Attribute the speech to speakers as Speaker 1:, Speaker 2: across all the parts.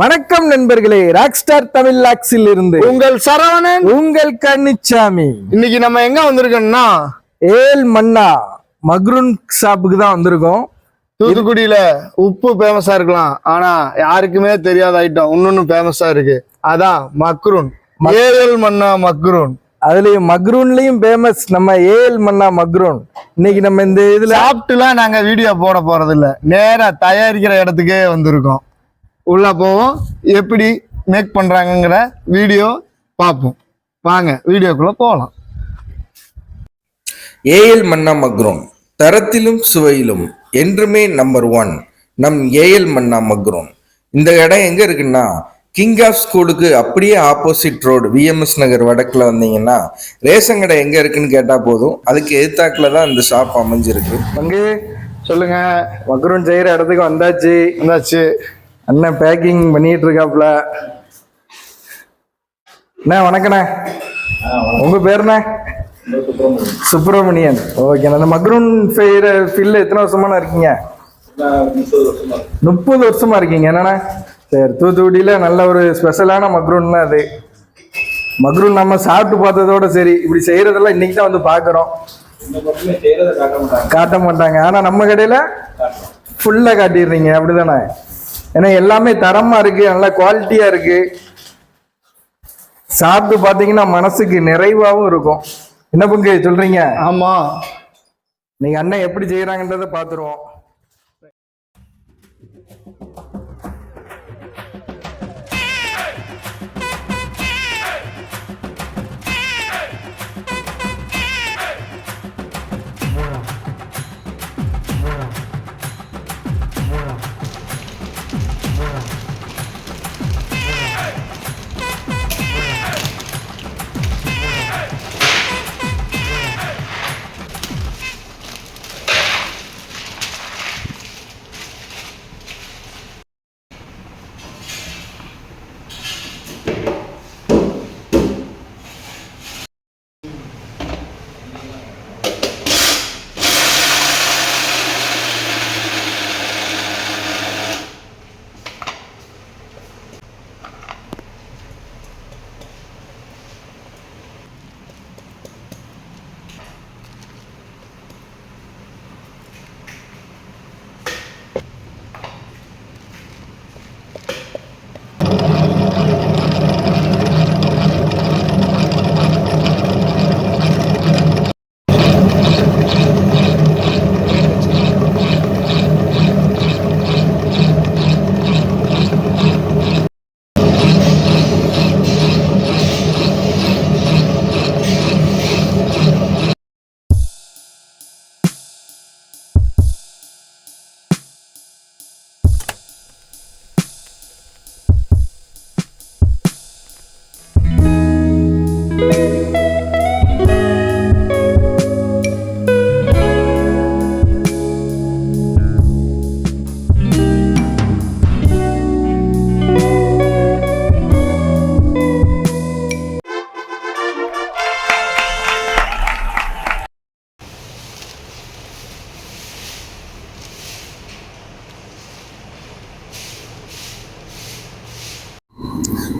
Speaker 1: வணக்கம் நண்பர்களே ராக்ஸ்டார் தமிழ் லாக்ஸில் இருந்து.
Speaker 2: உங்கள் சரவணன்.
Speaker 1: உங்கள் கன்னிச்சாமி
Speaker 2: இன்னைக்கு நம்ம எங்க வந்திருக்கோம்னா?
Speaker 1: ஏல் மன்னா மக்ரூன் ஷாப்புக்கு தான் வந்திருக்கோம்.
Speaker 2: தூத்துக்குடியில உப்பு ஃபேமஸா இருக்கலாம். ஆனா யாருக்குமே தெரியாத ஐட்டம் இன்னொன்னு ஃபேமஸா இருக்கு. அதான் மக்ரூன். ஏழல் மன்னா மக்ரூன்.
Speaker 1: அதுலயும் மக்ரூன்லயும் ஃபேமஸ் நம்ம ஏல் மன்னா மக்ரூன். இன்னைக்கு நம்ம இந்த இதுல
Speaker 2: சாப்பிட்டுலாம் நாங்க வீடியோ போட போறது இல்ல நேரா தயாரிக்கிற இடத்துக்கே வந்திருக்கோம். உள்ள போவோம். எப்படி மேக் பண்றாங்கங்கிற வீடியோ பார்ப்போம். வாங்க வீடியோக்குள்ள போகலாம்
Speaker 3: ஏஎல் மன்னா மக்ரோன் தரத்திலும் சுவையிலும் என்றுமே நம்பர் ஒன் நம் ஏஎல் மன்னா மக்ரோன் இந்த இடம் எங்க இருக்குன்னா கிங் ஆஃப் ஸ்கூலுக்கு அப்படியே ஆப்போசிட் ரோடு விஎம்எஸ் நகர் வடக்குல வந்தீங்கன்னா ரேஷன் கடை எங்க இருக்குன்னு கேட்டா போதும். அதுக்கு எதிர்த்தாக்குல தான் இந்த ஷாப் அமைஞ்சிருக்கு.
Speaker 1: பங்கு
Speaker 2: சொல்லுங்க
Speaker 1: மக்ரூன் செய்யற இடத்துக்கு வந்தாச்சு.
Speaker 2: வந்தாச்சு.
Speaker 1: அண்ணன் பேக்கிங் பண்ணிட்டு இருக்காப்ல அண்ணா வணக்கண்ணே உங்க பேருண்ணே? சுப்பிரமணியன். ஓகே அந்த மக்ரூன் செய்யற ஃபில் எத்தனை வருஷமான இருக்கீங்க? முப்பது வருஷமா இருக்கீங்க என்னண்ணா? சரி தூத்துக்குடியில நல்ல ஒரு ஸ்பெஷலான மக்ரூன் தான் அது. மக்ரூன் நம்ம சாப்பிட்டு பார்த்ததோட சரி இப்படி செய்யறதெல்லாம் இன்னைக்கு தான் வந்து பார்க்குறோம். காட்ட மாட்டாங்க. ஆனா நம்ம கடையில ஃபுல்லா காட்டிடுறீங்க அப்படிதானே? ஏன்னா எல்லாமே தரமா இருக்கு நல்ல குவாலிட்டியா இருக்கு. சாப்பிட்டு பாத்தீங்கன்னா மனசுக்கு நிறைவாவும் இருக்கும். என்ன பங்கு சொல்றீங்க?
Speaker 2: ஆமா.
Speaker 1: நீங்க அண்ணன் எப்படி செய்யறாங்கன்றத பாத்துருவோம்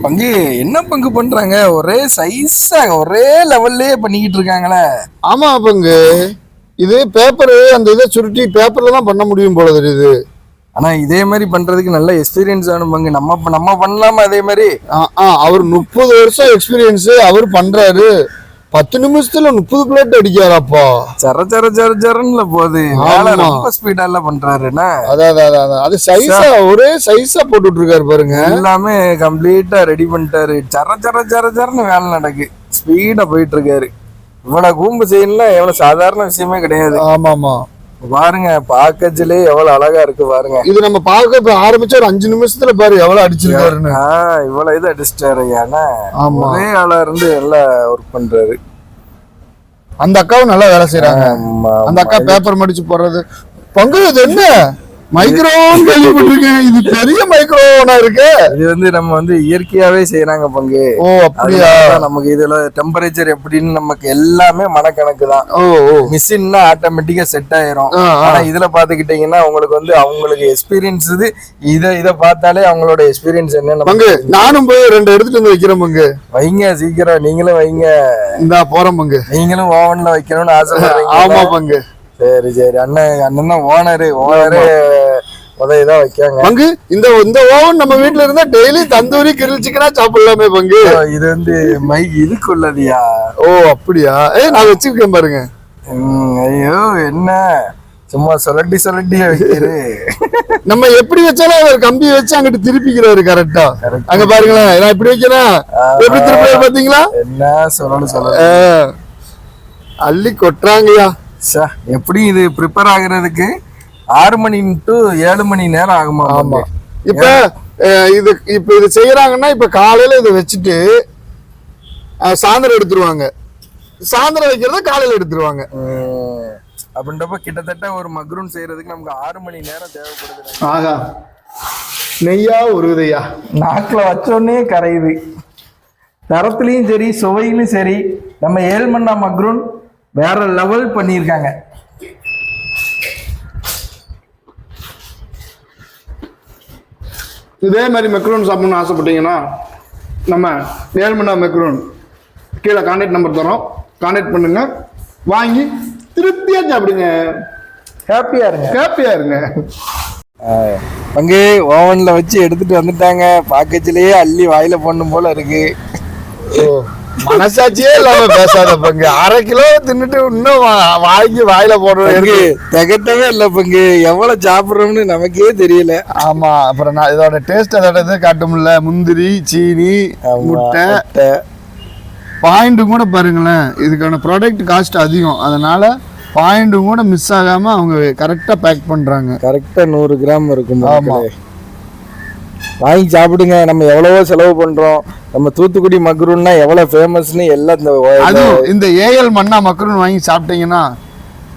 Speaker 1: பங்கு என்ன பங்கு பண்றாங்க? ஒரே சைஸா ஒரே லெவல்லே பண்ணிக்கிட்டு இருக்காங்களே.
Speaker 2: ஆமா பங்கு. இது பேப்பர் அந்த இதை சுருட்டி பேப்பர்ல தான் பண்ண முடியும் போல தெரியுது.
Speaker 1: ஆனா இதே மாதிரி பண்றதுக்கு நல்ல எக்ஸ்பீரியன்ஸ் வேணும் பங்கு. நம்ம நம்ம பண்ணலாமா அதே மாதிரி?
Speaker 2: அவர் முப்பது வருஷம் எக்ஸ்பீரியன்ஸ் அவர் பண்றாரு. பத்து நிமிஷத்துல முப்பது பிளேட் அடிக்காராப்பா
Speaker 1: சர சர சர சரன்ல போகுது. ரொம்ப ஸ்பீடால பண்றாருன்னா
Speaker 2: அதான் அதான். அது சைஸா ஒரே சைஸா போட்டுட்டு இருக்காரு பாருங்க.
Speaker 1: எல்லாமே கம்ப்ளீட்டா ரெடி பண்ணிட்டாரு. சர சர சர சரன்னு வேலை நடக்கு. ஸ்பீடா போயிட்டு இருக்காரு இவ்வளவு கூம்பு செய்யணும்னா எவ்வளவு சாதாரண விஷயமே கிடையாது.
Speaker 2: ஆமா ஆமா
Speaker 1: பாருங்க பாக்கச்சிலே எவ்வளவு அழகா இருக்கு பாருங்க.
Speaker 2: இது நம்ம பார்க்க இப்ப ஆரம்பிச்ச ஒரு அஞ்சு நிமிஷத்துல பாரு எவ்வளவு அடிச்சிருக்காருன்னு.
Speaker 1: இவ்வளவு இது அடிச்சிட்டாரு
Speaker 2: ஆமா.
Speaker 1: ஒரே ஆளா இருந்து நல்லா ஒர்க் பண்றாரு.
Speaker 2: அந்த அக்காவும் நல்லா வேலை செய்யறாங்க அந்த அக்கா பேப்பர் மடிச்சு போடுறது. பங்கு இது என்ன? மைக்ரோன் கேள்விப்பட்டிருக்கேன். இது பெரிய மைக்ரோனா இருக்கு.
Speaker 1: இது வந்து நம்ம வந்து இயற்கையாவே செய்யறாங்க பங்கு.
Speaker 2: ஓ அப்படியா?
Speaker 1: நமக்கு இதுல டெம்பரேச்சர் எப்படின்னு நமக்கு எல்லாமே மனக்கணக்கு தான்.
Speaker 2: ஓ ஓ.
Speaker 1: மிஷின்னா ஆட்டோமேட்டிக்கா செட் ஆயிரும். ஆனா இதுல பாத்துக்கிட்டீங்கன்னா உங்களுக்கு வந்து அவங்களுக்கு எக்ஸ்பீரியன்ஸ் இது. இத இத பார்த்தாலே அவங்களோட எக்ஸ்பீரியன்ஸ் என்னன்னு
Speaker 2: பங்கு நானும் போய் ரெண்டு எடுத்துட்டு வந்து வைக்கிறேன் பங்கு.
Speaker 1: வைங்க சீக்கிரம். நீங்களும் வைங்க.
Speaker 2: இந்தா போறேன் பங்கு.
Speaker 1: நீங்களும் ஓவன்ல வைக்கணும்னு
Speaker 2: ஆமா
Speaker 1: ஆசைப்படுறீங்க
Speaker 2: பங்கு.
Speaker 1: சரி சரி. அண்ணன் அண்ணன் தான் ஓனரு ஓனரு உதவிதான் வைக்காங்க
Speaker 2: பங்கு இந்த இந்த ஓவன் நம்ம வீட்ல இருந்தா டெய்லி தந்தூரி கிரில் சிக்கனா சாப்பிடலாமே பங்கு.
Speaker 1: இது வந்து மைக் இதுக்குள்ளதியா?
Speaker 2: ஓ அப்படியா? ஏய் நான் வச்சிருக்கேன் பாருங்க.
Speaker 1: ம், ஐயோ என்ன? சும்மா சொல்லட்டி சொல்லட்டி வைக்கிறது
Speaker 2: நம்ம எப்படி வச்சாலும் அவர் கம்பி வச்சு அங்கிட்டு திருப்பிக்கிறாரு கரெக்டா. அங்க பாருங்களேன் நான் இப்படி வைக்கிறேன்? எப்படி திருப்பிறாரு பாத்தீங்களா?
Speaker 1: என்ன? சொல்லணும் சொல்ல
Speaker 2: அள்ளி கொட்டுறாங்கய்யா.
Speaker 1: சா எப்படி இது ப்ரிப்பேர் ஆகுறதுக்கு ஆறு மணி டு ஏழு மணி நேரம் ஆகுமா
Speaker 2: ஆமா. இப்ப இது இப்ப இது செய்யறாங்கன்னா இப்ப காலையில இதை வச்சுட்டு சாயந்தரம் எடுத்துருவாங்க. சாயந்தரம் வைக்கிறத காலையில எடுத்துருவாங்க.
Speaker 1: அப்படின்றப்ப கிட்டத்தட்ட ஒரு மக்ரூன் செய்யறதுக்கு நமக்கு ஆறு மணி நேரம் தேவைப்படுது
Speaker 2: ஆகா. நெய்யா உருகுதையா
Speaker 1: நாக்கில் வச்சோடனே கரையுது. தரத்துலையும் சரி சுவையிலும் சரி நம்ம ஏழ்மண்ணா மக்ரூன் வேற லெவல் பண்ணியிருக்காங்க.
Speaker 2: இதே மாதிரி மெக்ரூன் சாப்பிடணும்னு ஆசைப்பட்டீங்கன்னா நம்ம ஏழ்மண்ணா மெக்ரூன் கீழே கான்டாக்ட் நம்பர் தரோம். கான்டாக்ட் பண்ணுங்க. வாங்கி திருப்தியா சாப்பிடுங்க.
Speaker 1: ஹாப்பியா இருங்க.
Speaker 2: ஹாப்பியா இருங்க.
Speaker 1: அங்கே ஓவன்ல வச்சு எடுத்துட்டு வந்துட்டாங்க. பாக்கச்சிலேயே அள்ளி வாயில போடணும் போல இருக்கு.
Speaker 2: ஓ. மனசாட்சியே இல்லாம பேசாத பங்கு அரை கிலோ தின்னுட்டு இன்னும் வாங்கி வாயில போடுறது
Speaker 1: பங்கு திகட்டவே இல்ல பங்கு எவ்வளவு சாப்பிடுறோம்னு நமக்கே தெரியல.
Speaker 2: ஆமா அப்புறம் நான் இதோட டேஸ்ட் அதோட இது காட்டும்ல முந்திரி சீனி முட்டை.
Speaker 1: முட்டை.
Speaker 2: பாயிண்ட் கூட பாருங்களேன். இதுக்கான ப்ராடக்ட் காஸ்ட் அதிகம். அதனால பாயிண்ட் கூட மிஸ் ஆகாம அவங்க கரெக்டா பேக் பண்றாங்க.
Speaker 1: கரெக்டா நூறு கிராம் இருக்கும்
Speaker 2: ஆமா.
Speaker 1: வாங்கி சாப்பிடுங்க. நம்ம எவ்வளவோ செலவு பண்றோம். நம்ம தூத்துக்குடி மக்ரூன்னா எவ்வளவு ஃபேமஸ்னு எல்லாம் இந்த
Speaker 2: அதுவும் இந்த ஏஎல் மன்னா மக்ரூன் வாங்கி சாப்பிட்டீங்கன்னா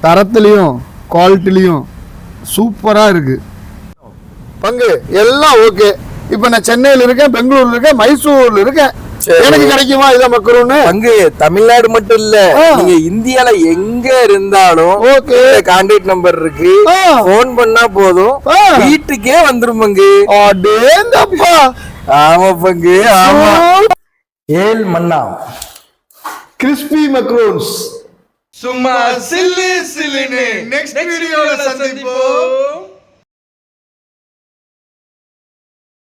Speaker 2: தரத்துலயும் குவாலிட்டிலையும் சூப்பரா இருக்கு. பங்கு எல்லாம் ஓகே இப்போ நான் சென்னையில் இருக்கேன் பெங்களூர்ல இருக்கேன் மைசூர்ல இருக்கேன். எனக்கு கிடைக்குமா? இதான் மக்ரூன்னு
Speaker 1: பங்கு தமிழ்நாடு மட்டும் இல்ல. நீங்க இந்தியால எங்க இருந்தாலும்
Speaker 2: ஓகே.
Speaker 1: கான்டாக்ட் நம்பர் இருக்கு. போன் பண்ணா போதும். வீட்டுக்கே வந்துரும் பங்கு.
Speaker 2: அடேங்கப்பா.
Speaker 1: ஆமா பங்கு ஆமா. ஏல் மன்னா.
Speaker 2: Crispy macaroons.
Speaker 3: சும்மா சில்லு சில்லுன்னு. நெக்ஸ்ட் வீடியோல சந்திப்போம்.